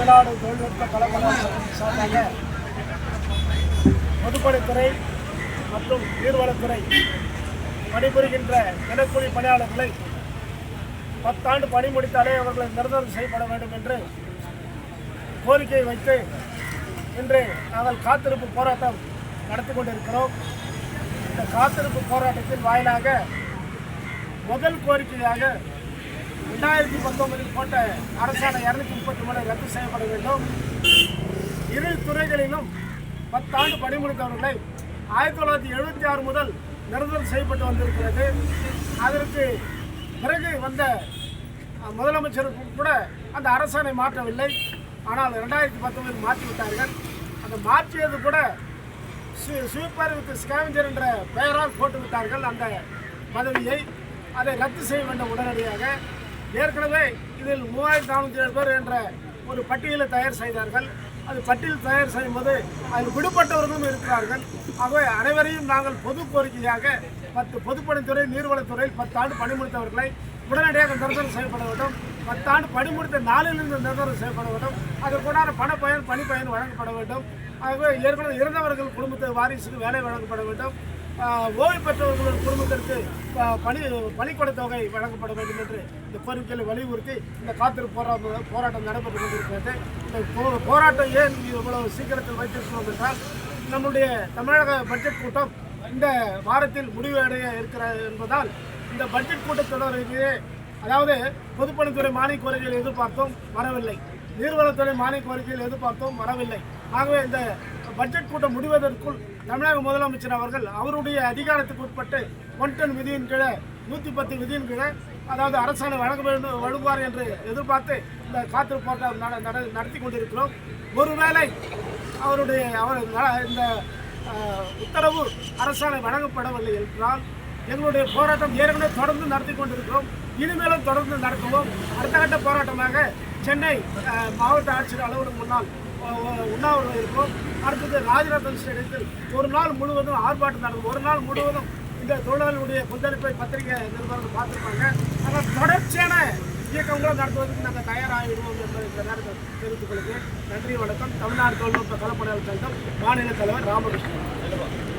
தமிழ்நாடு தொழில்நுட்ப கலப்பட சார்பாக பொதுப்பணித்துறை மற்றும் நீர்வளத்துறை பணிபுரிகின்ற தினக்கூலி பணியாளர்களை பத்தாண்டு பணி முடித்தாலே அவர்களை நிரந்தரம் செய்யப்பட வேண்டும் என்று கோரிக்கை வைத்து இன்று நாங்கள் காத்திருப்பு போராட்டம் நடத்தி கொண்டிருக்கிறோம். இந்த காத்திருப்பு போராட்டத்தின் வாயிலாக முதல் கோரிக்கையாக ரெண்டாயிரத்தி பத்தொன்பதில் போட்ட அரசாணை இரநூத்தி முப்பத்தி மூணு ரத்து செய்யப்பட வேண்டும். இரு துறைகளிலும் பத்தாண்டு பணிமுடித்தவர்களை ஆயிரத்தி தொள்ளாயிரத்தி எழுபத்தி ஆறு முதல் நிரந்தரம் செய்யப்பட்டு வந்திருக்கிறது. அதற்கு பிறகு வந்த முதலமைச்சருக்கு கூட அந்த அரசாணை மாற்றவில்லை. ஆனால் ரெண்டாயிரத்தி பத்தொன்பதில் மாற்றிவிட்டார்கள். அந்த மாற்றியது கூட சு- சூப்பர் வித் ஸ்கேவஞ்சர் என்ற பெயரால் போட்டுவிட்டார்கள் அந்த பதவியை. அதை ரத்து செய்ய வேண்டும் உடனடியாக. ஏற்கனவே இதில் மூவாயிரத்தி நானூற்றி ஏழு பேர் என்ற ஒரு பட்டியலை தயார் செய்தார்கள். அது பட்டியல் தயார் செய்யும்போது அதில் விடுபட்டவர்களும் இருக்கிறார்கள். ஆகவே அனைவரையும் நாங்கள் பொது கோரிக்கையாக பத்து பொதுப்பணித்துறை நீர்வளத்துறையில் பத்தாண்டு பணிமுடித்தவர்களை உடனடியாக நிரந்தரம் செய்யப்பட வேண்டும். பத்தாண்டு பணிமுடித்த நாளிலிருந்து நிரந்தரம் செய்யப்பட வேண்டும். அதற்குண்டான பண பயன் பணி பயன் வழங்கப்பட வேண்டும். ஆகவே ஏற்கனவே இறந்தவர்கள் குடும்பத்து வாரிசுக்கு வேலை வழங்கப்பட வேண்டும். ஓய்வு பெற்றவர்கள் குடும்பத்திற்கு பணி பணிக்கொடை தொகை வழங்கப்பட வேண்டும் என்று இந்த கோரிக்கையை வலியுறுத்தி இந்த காத்திருப்பு போராட்டம் போராட்டம் நடைபெற்று கொண்டிருக்கிறது. இந்த போ- போராட்டம் ஏன் இவ்வளவு சீக்கிரத்தில் வைத்திருக்கிறோம் என்றால் நம்முடைய தமிழக பட்ஜெட் கூட்டம் இந்த வாரத்தில் முடிவடைய இருக்கிறது என்பதால் இந்த பட்ஜெட் கூட்டத்தொடரிலேயே அதாவது பொதுப்பணித்துறை மானிய கோரிக்கைகள் எதிர்பார்த்தோம் வரவில்லை. நீர்வளத்துறை மானிய கோரிக்கைகள் எதிர்பார்த்தோம் வரவில்லை. ஆகவே இந்த பட்ஜெட் கூட்டம் முடிவதற்குள் தமிழக முதலமைச்சர் அவர்கள் அவருடைய அதிகாரத்துக்கு உட்பட்டு ஒன் டென் விதியின் கீழே நூற்றி பத்து விதியின் கீழே அதாவது அரசாணை வழங்க வேண்டும் வழங்குவார் என்று எதிர்பார்த்து இந்த காத்திருப்பு போராட்டம் நட- நட- நடத்தி கொண்டிருக்கிறோம். ஒருவேளை அவருடைய அவர் ந- இந்த உத்தரவு அரசாணை வழங்கப்படவில்லை என்றால் எங்களுடைய போராட்டம் ஏற்கனவே தொடர்ந்து நடத்தி கொண்டிருக்கிறோம். இனிமேலும் தொடர்ந்து நடத்துவோம் அடுத்த கட்ட போராட்டமாக சென்னை மாவட்ட ஆட்சியர் அலுவலகம் முன்னால் உண்ணாவிரதம் இருக்கும். அடுத்தது ராஜரத்னம் ஸ்டேடியத்தில் ஒரு நாள் முழுவதும் ஆர்ப்பாட்டம் நடக்கும். ஒரு நாள் முழுவதும் இந்த தொழிலாளர்களுடைய கொந்தளிப்பை பத்திரிகை நிருபர்கள் பார்த்துருப்பாங்க. ஆனால் தொடர்ச்சியான இயக்கங்களும் நடத்துவதற்கு நாங்கள் தயாராகிடுவோம் என்பதை இந்த நேரத்தில் தெரிவித்துக் கொள்கிறேன். நன்றி வணக்கம். தமிழ்நாடு தொழில்நுட்ப கலப்படையாளர் சங்கம் மாநில தலைவர் ராமகிருஷ்ணன்.